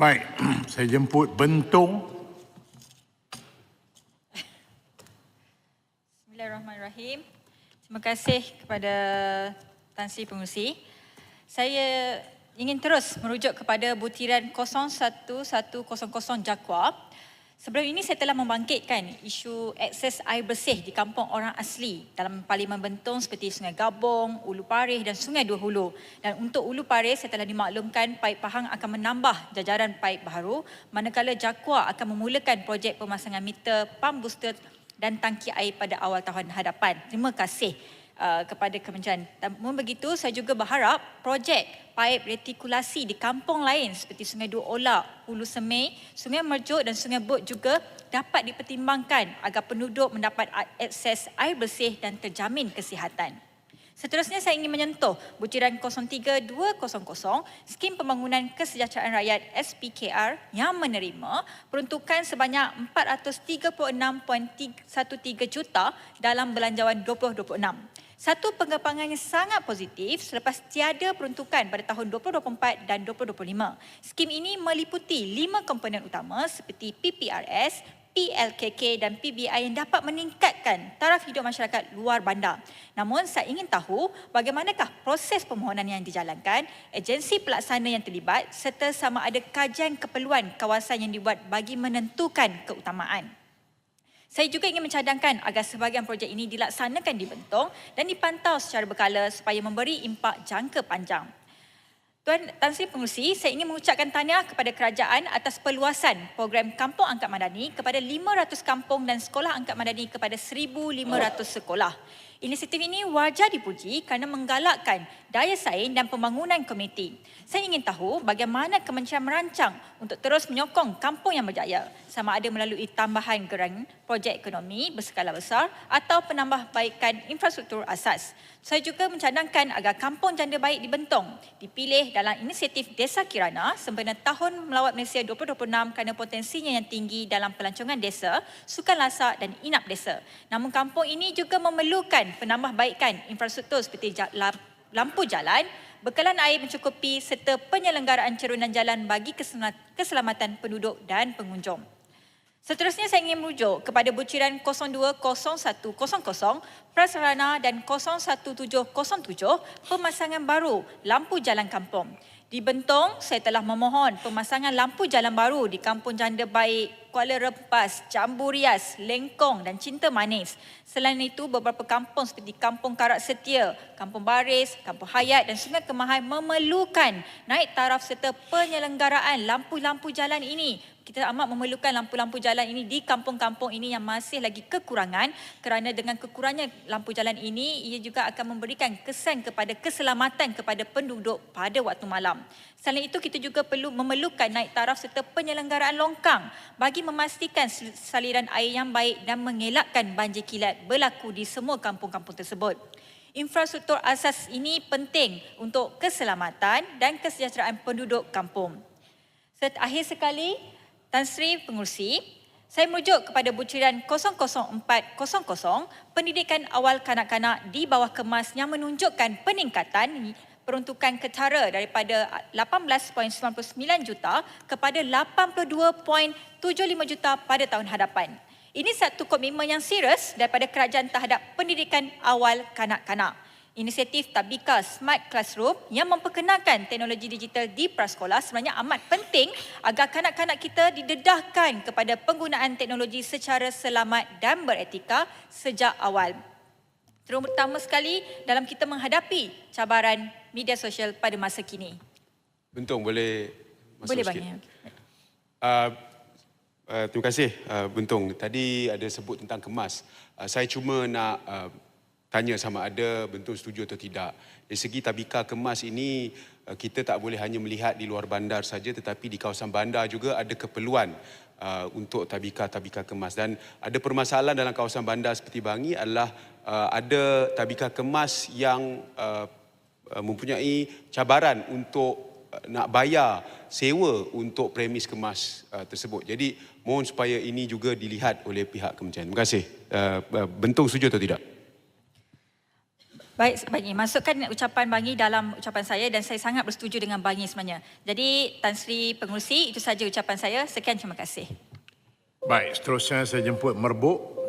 Baik, saya jemput Bentung. Bismillahirrahmanirrahim. Terima kasih kepada Tan Sri Pengurusi. Saya ingin terus merujuk kepada butiran 01100 Jakwa. Sebelum ini saya telah membangkitkan isu akses air bersih di kampung orang asli dalam Parlimen Bentong seperti Sungai Gabong, Ulu Parih dan Sungai Dua Hulu. Dan untuk Ulu Parih saya telah dimaklumkan Paip Pahang akan menambah jajaran paip baru manakala Jakwa akan memulakan projek pemasangan meter pump booster dan tangki air pada awal tahun hadapan. Terima kasih uh, kepada kementerian. Namun begitu, saya juga berharap projek paip retikulasi di kampung lain seperti Sungai Dua Olak, Hulu Semai, Sungai Merjuk dan Sungai Bot juga dapat dipertimbangkan agar penduduk mendapat akses air bersih dan terjamin kesihatan. Seterusnya saya ingin menyentuh butiran 03200 skim pembangunan kesejahteraan rakyat SPKR yang menerima peruntukan sebanyak 436.13 juta dalam belanjawan 2026. Satu pengembangan yang sangat positif selepas tiada peruntukan pada tahun 2024 dan 2025. Skim ini meliputi lima komponen utama seperti PPRS, PLKK dan PBI yang dapat meningkatkan taraf hidup masyarakat luar bandar. Namun saya ingin tahu bagaimanakah proses permohonan yang dijalankan, agensi pelaksana yang terlibat serta sama ada kajian keperluan kawasan yang dibuat bagi menentukan keutamaan. Saya juga ingin mencadangkan agar sebahagian projek ini dilaksanakan di Bentong dan dipantau secara berkala supaya memberi impak jangka panjang. Tuan Tan Sri Pengurusi, saya ingin mengucapkan tahniah kepada kerajaan atas perluasan program Kampung Angkat Madani kepada 500 kampung dan sekolah Angkat Madani kepada 1,500 sekolah. Inisiatif ini wajar dipuji kerana menggalakkan daya saing dan pembangunan komuniti. Saya ingin tahu bagaimana kementerian merancang untuk terus menyokong kampung yang berjaya sama ada melalui tambahan geran projek ekonomi berskala besar atau penambahbaikan infrastruktur asas. Saya juga mencadangkan agar kampung janda baik di Bentong dipilih dalam inisiatif Desa Kirana sempena Tahun Melawat Malaysia 2026 kerana potensinya yang tinggi dalam pelancongan desa, sukan lasak dan inap desa. Namun kampung ini juga memerlukan penambahbaikan infrastruktur seperti lampu jalan, bekalan air mencukupi serta penyelenggaraan cerunan jalan bagi keselamatan penduduk dan pengunjung. Seterusnya saya ingin merujuk kepada butiran 020100 prasarana dan 01707 pemasangan baru lampu jalan kampung. Di Bentong, saya telah memohon pemasangan lampu jalan baru di Kampung Janda Baik, Kuala Rempas, Jambu Rias, Lengkong dan Cinta Manis. Selain itu, beberapa kampung seperti Kampung Karak Setia, Kampung Baris, Kampung Hayat dan Sungai Kemahan memerlukan naik taraf serta penyelenggaraan lampu-lampu jalan ini kita amat memerlukan lampu-lampu jalan ini di kampung-kampung ini yang masih lagi kekurangan kerana dengan kekurangnya lampu jalan ini ia juga akan memberikan kesan kepada keselamatan kepada penduduk pada waktu malam. Selain itu kita juga perlu memerlukan naik taraf serta penyelenggaraan longkang bagi memastikan saliran air yang baik dan mengelakkan banjir kilat berlaku di semua kampung-kampung tersebut. Infrastruktur asas ini penting untuk keselamatan dan kesejahteraan penduduk kampung. Akhir sekali, Tan Sri Pengurusi, saya merujuk kepada butiran 00400 pendidikan awal kanak-kanak di bawah kemas yang menunjukkan peningkatan peruntukan ketara daripada 18.99 juta kepada 82.75 juta pada tahun hadapan. Ini satu komitmen yang serius daripada kerajaan terhadap pendidikan awal kanak-kanak inisiatif Tabika Smart Classroom yang memperkenalkan teknologi digital di prasekolah sebenarnya amat penting agar kanak-kanak kita didedahkan kepada penggunaan teknologi secara selamat dan beretika sejak awal. Terutama sekali dalam kita menghadapi cabaran media sosial pada masa kini. Bentung boleh masuk boleh sikit? Boleh Uh, uh, terima kasih uh, Bentung. Tadi ada sebut tentang kemas. Uh, saya cuma nak uh, tanya sama ada bentuk setuju atau tidak. Dari segi tabika kemas ini, eh, kita tak boleh hanya melihat di luar bandar saja tetapi di kawasan bandar juga ada keperluan uh, untuk tabika-tabika kemas. Dan ada permasalahan dalam kawasan bandar seperti Bangi adalah uh, ada tabika kemas yang uh, mempunyai cabaran untuk nak bayar sewa untuk premis kemas uh, tersebut. Jadi mohon supaya ini juga dilihat oleh pihak kementerian. Terima kasih. Uh, bentuk setuju atau tidak? Baik, Bangi. Masukkan ucapan Bangi dalam ucapan saya dan saya sangat bersetuju dengan Bangi sebenarnya. Jadi, Tan Sri Pengurusi, itu saja ucapan saya. Sekian, terima kasih. Baik, seterusnya saya jemput Merbuk.